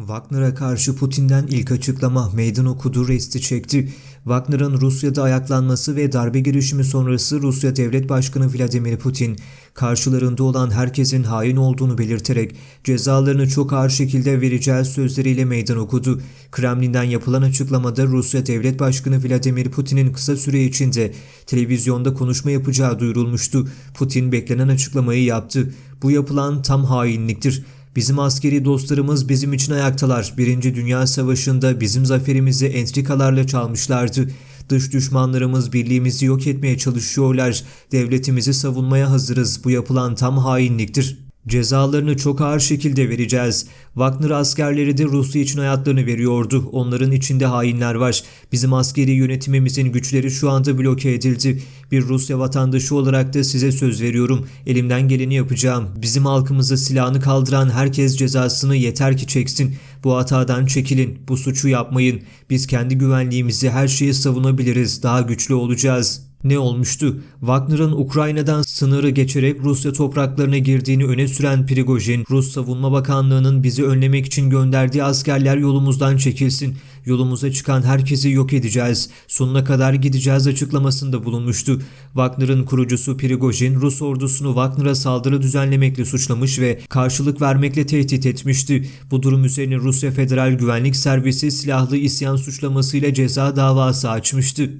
Wagner'a karşı Putin'den ilk açıklama meydan okudu, resti çekti. Wagner'ın Rusya'da ayaklanması ve darbe girişimi sonrası Rusya Devlet Başkanı Vladimir Putin, karşılarında olan herkesin hain olduğunu belirterek cezalarını çok ağır şekilde vereceği sözleriyle meydan okudu. Kremlin'den yapılan açıklamada Rusya Devlet Başkanı Vladimir Putin'in kısa süre içinde televizyonda konuşma yapacağı duyurulmuştu. Putin beklenen açıklamayı yaptı. Bu yapılan tam hainliktir. Bizim askeri dostlarımız bizim için ayaktalar. Birinci Dünya Savaşı'nda bizim zaferimizi entrikalarla çalmışlardı. Dış düşmanlarımız birliğimizi yok etmeye çalışıyorlar. Devletimizi savunmaya hazırız. Bu yapılan tam hainliktir. Cezalarını çok ağır şekilde vereceğiz. Wagner askerleri de Rusya için hayatlarını veriyordu. Onların içinde hainler var. Bizim askeri yönetimimizin güçleri şu anda bloke edildi. Bir Rusya vatandaşı olarak da size söz veriyorum. Elimden geleni yapacağım. Bizim halkımıza silahını kaldıran herkes cezasını yeter ki çeksin. Bu hatadan çekilin. Bu suçu yapmayın. Biz kendi güvenliğimizi her şeyi savunabiliriz. Daha güçlü olacağız. Ne olmuştu? Wagner'ın Ukrayna'dan sınırı geçerek Rusya topraklarına girdiğini öne süren Prigojin, Rus Savunma Bakanlığı'nın bizi önlemek için gönderdiği askerler yolumuzdan çekilsin. Yolumuza çıkan herkesi yok edeceğiz. Sonuna kadar gideceğiz açıklamasında bulunmuştu. Wagner'ın kurucusu Prigojin, Rus ordusunu Wagner'a saldırı düzenlemekle suçlamış ve karşılık vermekle tehdit etmişti. Bu durum üzerine Rusya Federal Güvenlik Servisi silahlı isyan suçlamasıyla ceza davası açmıştı.